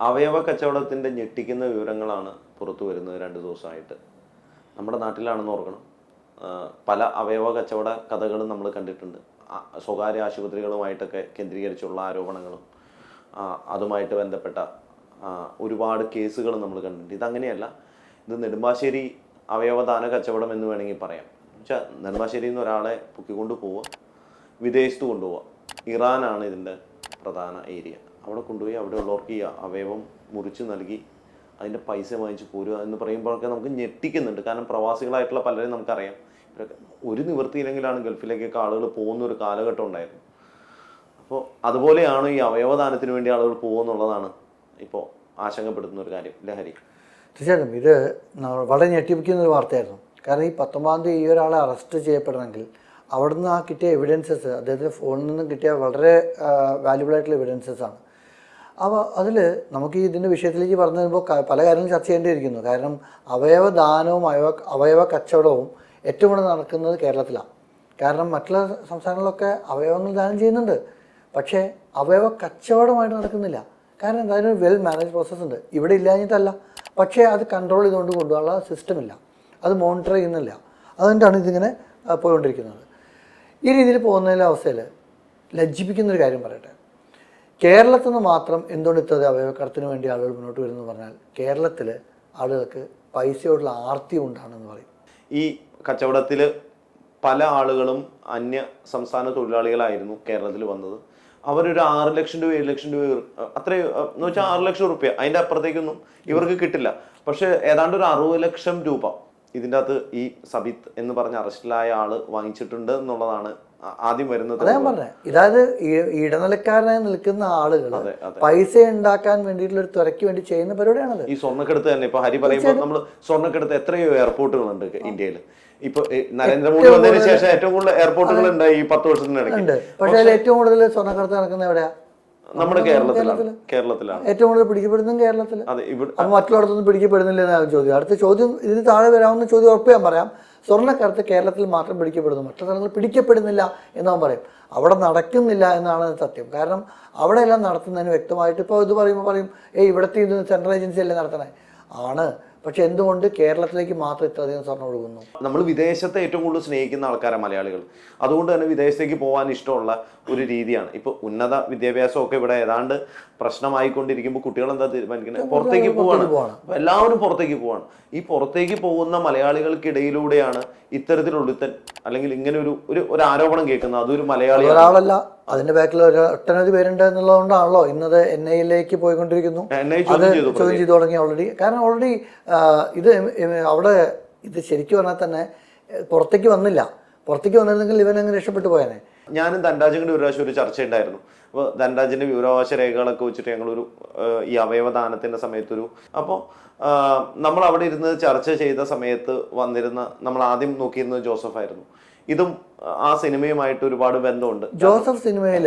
അവയവ കച്ചവടത്തിന്റെ ഞെട്ടിക്കുന്ന വിവരങ്ങളാണ് പുറത്തു വരുന്നത് രണ്ട് ദിവസമായിട്ട്. നമ്മുടെ നാട്ടിലാണെന്ന് ഓർക്കണം. പല അവയവ കച്ചവട കഥകളും നമ്മൾ കണ്ടിട്ടുണ്ട്. സ്വകാര്യ ആശുപത്രികളുമായിട്ടൊക്കെ കേന്ദ്രീകരിച്ചുള്ള ആരോപണങ്ങളും അതുമായിട്ട് ബന്ധപ്പെട്ട ഒരുപാട് കേസുകൾ നമ്മൾ കണ്ടിട്ടുണ്ട്. ഇതങ്ങനെയല്ല. ഇത് നെടുമ്പാശ്ശേരി അവയവദാന കച്ചവടം എന്ന് വേണമെങ്കിൽ പറയാം. വെച്ചാൽ നെടുമ്പാശ്ശേരിയിൽ നിന്ന് ഒരാളെ പൊക്കിക്കൊണ്ട് പോവുക വിദേശത്ത് കൊണ്ടുപോവുക ഇറാനാണ് ഇതിന്റെ പ്രധാന ഏരിയ. അവിടെ കൊണ്ടുപോയി അവിടെ ഉള്ളവർക്ക് ഈ അവയവം മുറിച്ച് നൽകി അതിന്റെ പൈസ വാങ്ങിച്ച് പോരുക എന്ന് പറയുമ്പോഴൊക്കെ നമുക്ക് ഞെട്ടിക്കുന്നുണ്ട്. കാരണം പ്രവാസികളായിട്ടുള്ള പലരെയും നമുക്കറിയാം. ഇവരൊക്കെ ഒരു നിവൃത്തിയില്ലെങ്കിലാണ് ഗൾഫിലേക്കൊക്കെ ആളുകൾ പോകുന്ന ഒരു കാലഘട്ടം ഉണ്ടായിരുന്നു. അപ്പോൾ അതുപോലെയാണ് ഈ അവയവദാനത്തിന് വേണ്ടി ആളുകൾ പോകുമെന്നുള്ളതാണ് ഇപ്പോൾ ആശങ്കപ്പെടുത്തുന്ന ഒരു കാര്യം. ലഹരി. തീർച്ചയായിട്ടും. ഇത് വളരെ ഞെട്ടിപ്പിക്കുന്ന ഒരു വാർത്തയായിരുന്നു. കാരണം ഈ പത്തൊമ്പതാം തീയതി ഈ ഒരാളെ അറസ്റ്റ് ചെയ്യപ്പെടണമെങ്കിൽ അവിടുന്ന് ആ കിട്ടിയ എവിഡൻസസ് അദ്ദേഹത്തിന്റെ ഫോണിൽ നിന്നും കിട്ടിയ വളരെ വാല്യുബിൾ ആയിട്ടുള്ള എവിഡൻസസ് ആണ്. അപ്പോൾ അതിൽ നമുക്ക് ഇതിന്റെ വിഷയത്തിലേക്ക് പറഞ്ഞു വരുമ്പോൾ പല കാര്യങ്ങളും ചർച്ച ചെയ്യേണ്ടിയിരിക്കുന്നു. കാരണം അവയവ ദാനവും അവയവ അവയവ കച്ചവടവും ഏറ്റവും കൂടുതൽ നടക്കുന്നത് കേരളത്തിലാണ്. കാരണം മറ്റുള്ള സംസ്ഥാനങ്ങളിലൊക്കെ അവയവങ്ങൾ ദാനം ചെയ്യുന്നുണ്ട്. പക്ഷേ അവയവ കച്ചവടമായിട്ട് നടക്കുന്നില്ല. കാരണം എന്തായാലും വെൽ മാനേജ് പ്രോസസ്സ് ഉണ്ട്. ഇവിടെ ഇല്ലാഞ്ഞിട്ടല്ല. പക്ഷേ അത് കൺട്രോൾ ചെയ്തുകൊണ്ട് കൊണ്ടുപോകാനുള്ള സിസ്റ്റം ഇല്ല. അത് മോണിറ്റർ ചെയ്യുന്നില്ല. അതുകൊണ്ടാണ് ഇതിങ്ങനെ പോയിക്കൊണ്ടിരിക്കുന്നത്. ഈ രീതിയിൽ പോകുന്നതിലെ അവസ്ഥയിൽ ലജ്ജിപ്പിക്കുന്നൊരു കാര്യം പറയട്ടെ. കേരളത്തിൽ നിന്ന് മാത്രം എന്തുകൊണ്ട് ഇത്ര അവയവക്കടത്തിന് വേണ്ടി ആളുകൾ മുന്നോട്ട് വരുന്നു പറഞ്ഞാൽ കേരളത്തിൽ ആളുകൾക്ക് പൈസയോടുള്ള ആർത്തി ഉണ്ടാണെന്ന് പറയും. ഈ കച്ചവടത്തിൽ പല ആളുകളും അന്യ സംസ്ഥാന തൊഴിലാളികളായിരുന്നു കേരളത്തിൽ വന്നത്. അവരൊരു ആറ് ലക്ഷം രൂപ ഏഴ് ലക്ഷം രൂപ അത്രയും എന്ന് വെച്ചാൽ ആറ് ലക്ഷം റുപ്യ. അതിന്റെ അപ്പുറത്തേക്കൊന്നും ഇവർക്ക് കിട്ടില്ല. പക്ഷെ ഏതാണ്ട് ഒരു അറുപത് ലക്ഷം രൂപ ഇതിന്റെ അകത്ത് ഈ സബിത്ത് എന്ന് പറഞ്ഞ അറസ്റ്റിലായ ആൾ വാങ്ങിച്ചിട്ടുണ്ട് എന്നുള്ളതാണ് ആദ്യം വരുന്നത് അതാ ഞാൻ പറഞ്ഞത് ഇതായത് ഇടനിലക്കാരനായി നിൽക്കുന്ന ആളുകൾ പൈസ ഉണ്ടാക്കാൻ വേണ്ടിയിട്ടുള്ള ഒരു തുരയ്ക്ക് വേണ്ടി ചെയ്യുന്ന പരിപാടിയാണത്. ഈ സ്വർണക്കെടുത്ത് തന്നെ ഇപ്പൊ ഹരി പറയുമ്പോൾ നമ്മൾ സ്വർണക്കെടുത്ത് എത്രയോ എയർപോർട്ടുകളുണ്ട് ഇന്ത്യയിൽ ഇപ്പൊ നരേന്ദ്രമോദി വന്നതിന് ശേഷം ഏറ്റവും കൂടുതൽ എയർപോർട്ടുകൾ ഉണ്ട് ഈ പത്ത് വർഷത്തിനിടയ്ക്ക് പക്ഷേ ഏറ്റവും കൂടുതൽ സ്വർണക്കടത്ത് നടക്കുന്നത് എവിടെയാ? നമ്മുടെ കേരളത്തിലാണ്. കേരളത്തിലാണ്. ഏറ്റവും കൂടുതൽ പിടിക്കപ്പെടുന്നതും കേരളത്തിൽ അതെ ഇവിടെ അപ്പോൾ മറ്റുള്ളിടത്തൊന്നും പിടിക്കപ്പെടുന്നില്ല എന്നാണ് ചോദ്യം. അടുത്ത ചോദ്യം ഇതിന് താഴെ വരാവുന്ന ചോദ്യം ഉറപ്പ് ഞാൻ പറയാം. സ്വർണക്കടത്ത് കേരളത്തിൽ മാത്രം പിടിക്കപ്പെടുന്നു. മറ്റു സ്ഥലങ്ങളിൽ പിടിക്കപ്പെടുന്നില്ല എന്ന് അവൻ പറയും. അവിടെ നടക്കുന്നില്ല എന്നാണ് സത്യം. കാരണം അവിടെ എല്ലാം നടത്തുന്നതിന് വ്യക്തമായിട്ട് ഇപ്പോൾ ഇത് പറയുമ്പോൾ പറയും ഏയ് ഇവിടുത്തെ ഇത് സെൻട്രൽ ഏജൻസി അല്ലേ നടത്തണേ? ആണ്. പക്ഷെ എന്തുകൊണ്ട് കേരളത്തിലേക്ക് മാത്രം ഇത്രയധികം സ്വർണം ഒഴുകുന്നു? നമ്മൾ വിദേശത്തെ ഏറ്റവും കൂടുതൽ സ്നേഹിക്കുന്ന ആൾക്കാരാണ് മലയാളികൾ. അതുകൊണ്ട് തന്നെ വിദേശത്തേക്ക് പോകാൻ ഇഷ്ടമുള്ള ഒരു രീതിയാണ്. ഇപ്പൊ ഉന്നത വിദ്യാഭ്യാസമൊക്കെ ഇവിടെ ഏതാണ്ട് പ്രശ്നമായിക്കൊണ്ടിരിക്കുമ്പോൾ കുട്ടികൾ എന്താ തീരുമാനിക്കുന്നത് പുറത്തേക്ക് പോവാണ്. എല്ലാവരും പുറത്തേക്ക് പോവാണ്. ഈ പുറത്തേക്ക് പോകുന്ന മലയാളികൾക്കിടയിലൂടെയാണ് ഇത്തരത്തിലൊടുത്തൻ അല്ലെങ്കിൽ ഇങ്ങനെ ഒരു ഒരു ആരോപണം കേൾക്കുന്നത്. അതൊരു മലയാളി ഒരാളല്ല. അതിന്റെ ബാക്കിൽ ഒരു ഒട്ടനവധി പേരുണ്ട് എന്നുള്ളതുകൊണ്ടാണല്ലോ ഇന്നത് എൻ ഐയിലേക്ക് പോയിക്കൊണ്ടിരിക്കുന്നു. അത് ചോദ്യം ചെയ്തു തുടങ്ങി ഓൾറെഡി കാരണം ഓൾറെഡി ഇത് അവിടെ ഇത് ശരിക്കും പറഞ്ഞാൽ തന്നെ പുറത്തേക്ക് വന്നില്ല. പുറത്തേക്ക് വന്നിരുന്നെങ്കിൽ ഇവൻ അങ്ങ് രക്ഷപ്പെട്ടു പോയേനെ? ഞാനും ധനരാജന്റെ ഒരു പ്രാവശ്യം ഒരു ചർച്ച ഉണ്ടായിരുന്നു അപ്പോൾ ധനരാജന്റെ വിവരാവകാശ രേഖകളൊക്കെ വെച്ചിട്ട് ഞങ്ങളൊരു ഈ അവയവദാനത്തിന്റെ സമയത്തൊരു അപ്പോൾ നമ്മൾ അവിടെ ഇരുന്ന് ചർച്ച ചെയ്ത സമയത്ത് വന്നിരുന്ന നമ്മൾ ആദ്യം നോക്കിയിരുന്നത് ജോസഫ് ആയിരുന്നു. ഇതും ആ സിനിമയുമായിട്ട് ഒരുപാട് ബന്ധമുണ്ട്. ജോസഫ് സിനിമയിൽ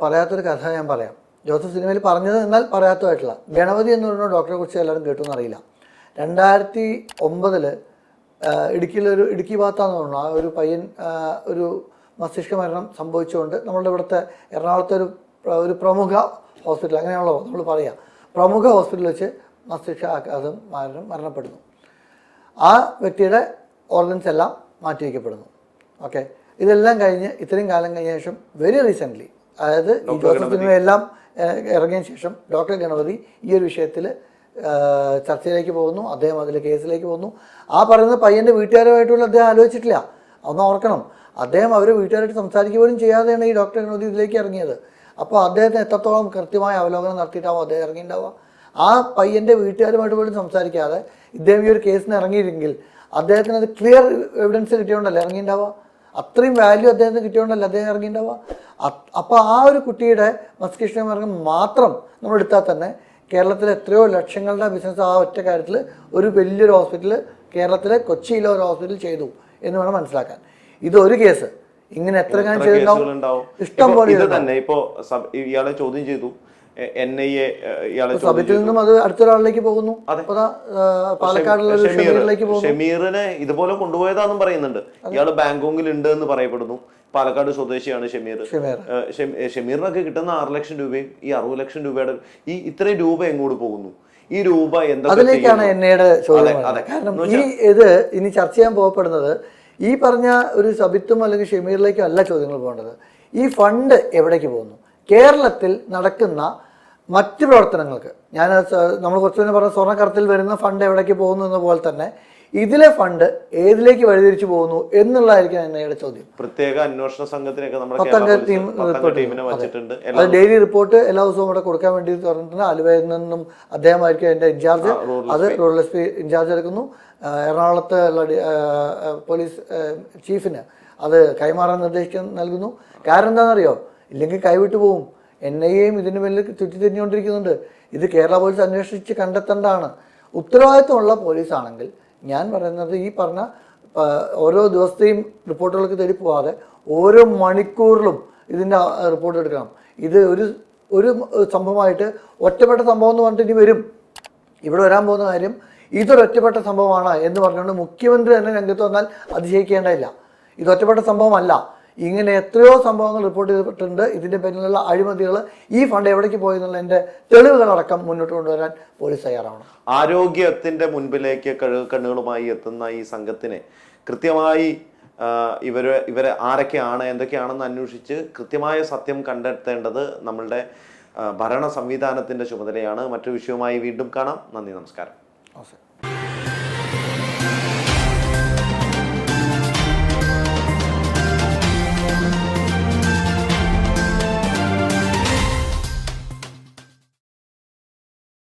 പറയാത്തൊരു കഥ ഞാൻ പറയാം. ജോസഫ് സിനിമയിൽ പറഞ്ഞത് എന്നാൽ പറയാത്തതായിട്ടുള്ള. ഗണപതി എന്ന് പറയുന്ന ഡോക്ടറെ കുറിച്ച് എല്ലാവരും കേട്ടു എന്നറിയില്ല. രണ്ടായിരത്തി ഒമ്പതിൽ ഇടുക്കിയിലൊരു ഇടുക്കി ഭാഗത്താന്ന് തോന്നുന്നു. ആ ഒരു പയ്യൻ ഒരു മസ്തിഷ്ക മരണം സംഭവിച്ചുകൊണ്ട് നമ്മളുടെ ഇവിടുത്തെ എറണാകുളത്തെ ഒരു ഒരു പ്രമുഖ ഹോസ്പിറ്റൽ അങ്ങനെയാണല്ലോ നമ്മൾ പറയാം. പ്രമുഖ ഹോസ്പിറ്റലിൽ വെച്ച് മസ്തിഷ്ക ആഘാതം മരണം മരണപ്പെടുന്നു. ആ വ്യക്തിയുടെ ഓർഗൻസ് എല്ലാം മാറ്റിവെക്കപ്പെടുന്നു. ഓക്കെ. ഇതെല്ലാം കഴിഞ്ഞ് ഇത്രയും കാലം കഴിഞ്ഞ ശേഷം വെരി റീസെന്റ്ലി അതായത് ഈ ജോസഫ് സിനിമയെല്ലാം ഇറങ്ങിയ ശേഷം ഡോക്ടർ ഗണപതി ഈ ഒരു വിഷയത്തിൽ ചർച്ചയിലേക്ക് പോകുന്നു അദ്ദേഹം അതിൽ കേസിലേക്ക് പോകുന്നു. ആ പറയുന്ന പയ്യന്റെ വീട്ടുകാരുമായിട്ടുള്ള അദ്ദേഹം ആലോചിച്ചിട്ടില്ല. ഒന്ന് ഓർക്കണം. അദ്ദേഹം അവർ വീട്ടുകാരായിട്ട് സംസാരിക്കുക പോലും ചെയ്യാതെയാണ് ഈ ഡോക്ടർ ഗണപതി ഇതിലേക്ക് ഇറങ്ങിയത്. അപ്പോൾ അദ്ദേഹത്തിന് എത്രത്തോളം കൃത്യമായ അവലോകനം നടത്തിയിട്ടാവും അദ്ദേഹം ഇറങ്ങിയിട്ടുണ്ടാവുക? ആ പയ്യന്റെ വീട്ടുകാരുമായിട്ട് പോലും സംസാരിക്കാതെ ഇദ്ദേഹം ഈ ഒരു കേസിന് ഇറങ്ങിയിരുന്നെങ്കിൽ അദ്ദേഹത്തിന് അത് ക്ലിയർ എവിഡൻസ് കിട്ടിയോണ്ടല്ലേ ഇറങ്ങിയിട്ടുണ്ടാവുക? അത്രയും വാല്യൂ അദ്ദേഹത്തിന് കിട്ടിയോണ്ടല്ലേ അദ്ദേഹം ഇറങ്ങിയിട്ടുണ്ടാവുക? അപ്പോൾ ആ ഒരു കുട്ടിയുടെ മസ്തിഷ്കം ഇറങ്ങും മാത്രം നമ്മൾ എടുത്താൽ തന്നെ കേരളത്തിലെ എത്രയോ ലക്ഷങ്ങളുടെ ബിസിനസ് ആ ഒറ്റ കാര്യത്തിൽ ഒരു വലിയൊരു ഹോസ്പിറ്റൽ കേരളത്തിലെ കൊച്ചിയിലെ ഒരു ഹോസ്പിറ്റൽ ചെയ്തു എന്ന് വേണം മനസ്സിലാക്കാൻ. ഇത് ഒരു കേസ്. ഇങ്ങനെ എത്ര ചെയ്തിട്ടുണ്ടാവും? ഇഷ്ടം പോലെ ഇത് തന്നെ ഇപ്പോ ഇയാളെ ചോദ്യം ചെയ്തു. എൻ ഐ എ സബിത്തിൽ നിന്നും അത് അടുത്തൊരാളിലേക്ക് പോകുന്നു? പാലക്കാടുള്ള ഷമീറിനെ ഇതുപോലെ കൊണ്ടുപോയതാന്നും പറയുന്നുണ്ട്. ഇയാൾ ബാങ്കോങ്ങിൽ ഉണ്ട് എന്ന് പറയപ്പെടുന്നു. പാലക്കാട് സ്വദേശിയാണ് ഷമീർ. ഷമീറിനൊക്കെ കിട്ടുന്ന ആറ് ലക്ഷം രൂപയും ഈ അറുപത് ലക്ഷം രൂപയുടെ ഈ ഇത്രയും രൂപ എങ്ങോട്ട് പോകുന്നു? ഈ രൂപ എന്താ അതിലേക്കാണ്? എന്നയുടെ ചോദ്യം. കാരണം ഈ ഇത് ഇനി ചർച്ച ചെയ്യാൻ പോകപ്പെടുന്നത് ഈ പറഞ്ഞ ഒരു സബിത്തും അല്ലെങ്കിൽ ഷമീറിലേക്കും അല്ല ചോദ്യങ്ങൾ പോകേണ്ടത്. ഈ ഫണ്ട് എവിടേക്ക് പോകുന്നു? കേരളത്തിൽ നടക്കുന്ന മറ്റ് പ്രവർത്തനങ്ങൾക്ക്. ഞാൻ നമ്മൾ കുറച്ചു മുന്നേ പറഞ്ഞ സ്വർണക്കടത്തിൽ വരുന്ന ഫണ്ട് എവിടേക്ക് പോകുന്നു എന്ന പോലെ തന്നെ ഇതിലെ ഫണ്ട് ഏതിലേക്ക് വഴിതിരിച്ചു പോകുന്നു എന്നുള്ളതായിരിക്കും എന്നയുടെ ചോദ്യം. പ്രത്യേക അന്വേഷണ സംഘത്തിനൊക്കെ നമ്മുടെ ടീം ടീമിനെ വെച്ചിട്ടുണ്ട്. അത് ഡെയിലി റിപ്പോർട്ട് എല്ലാ ദിവസവും ഇവിടെ കൊടുക്കാൻ വേണ്ടി പറഞ്ഞിട്ടുണ്ട്. ആലുവയിൽ നിന്നും അദ്ദേഹമായിരിക്കും അതിന്റെ ഇൻചാർജ്. അത് റൂറൽ എസ് പി ഇൻചാർജ് എടുക്കുന്നു. എറണാകുളത്ത് ഉള്ള പോലീസ് ചീഫിന് അത് കൈമാറാൻ നിർദ്ദേശം നൽകുന്നു. കാരണം എന്താണെന്നറിയോ? ഇല്ലെങ്കിൽ കൈവിട്ടു പോകും എൻ ഐ എയും ഇതിന് മേലിൽ ചുറ്റിത്തിരിഞ്ഞുകൊണ്ടിരിക്കുന്നുണ്ട്. ഇത് കേരള പോലീസ് അന്വേഷിച്ച് കണ്ടെത്തേണ്ടതാണ്. ഉത്തരവാദിത്വമുള്ള പോലീസാണെങ്കിൽ ഞാൻ പറയുന്നത് ഈ പറഞ്ഞ ഓരോ ദിവസത്തെയും റിപ്പോർട്ടുകൾക്ക് തേടി പോവാതെ ഓരോ മണിക്കൂറിലും ഇതിന്റെ റിപ്പോർട്ട് എടുക്കണം. ഇത് ഒരു ഒരു സംഭവമായിട്ട് ഒറ്റപ്പെട്ട സംഭവം എന്ന് പറഞ്ഞിട്ട് ഇനി വരും. ഇവിടെ വരാൻ പോകുന്ന കാര്യം ഇതൊരു ഒറ്റപ്പെട്ട സംഭവമാണ് എന്ന് പറഞ്ഞുകൊണ്ട് മുഖ്യമന്ത്രി തന്നെ രംഗത്ത് വന്നാൽ അതിശയിക്കേണ്ടതില്ല. ഇത് ഒറ്റപ്പെട്ട സംഭവമല്ല. ഇങ്ങനെ എത്രയോ സംഭവങ്ങൾ റിപ്പോർട്ട് ചെയ്തിട്ടുണ്ട്. ഇതിന്റെ പിന്നിലുള്ള അഴിമതികൾ ഈ ഫണ്ട് എവിടേക്ക് പോയി എന്നുള്ളതിന്റെ തെളിവുകളടക്കം മുന്നോട്ട് കൊണ്ടുവരാൻ പോലീസ് തയ്യാറാവണം. ആരോഗ്യത്തിന്റെ മുൻപിലേക്ക് കണ്ണുകളുമായി എത്തുന്ന ഈ സംഘത്തിനെ കൃത്യമായി ഇവരെ ഇവർ ആരൊക്കെയാണ് എന്തൊക്കെയാണെന്ന് അന്വേഷിച്ച് കൃത്യമായ സത്യം കണ്ടെത്തേണ്ടത് നമ്മളുടെ ഭരണ സംവിധാനത്തിന്റെ ചുമതലയാണ്. മറ്റു വിഷയവുമായി വീണ്ടും കാണാം. നന്ദി നമസ്കാരം. നമസ്കാരം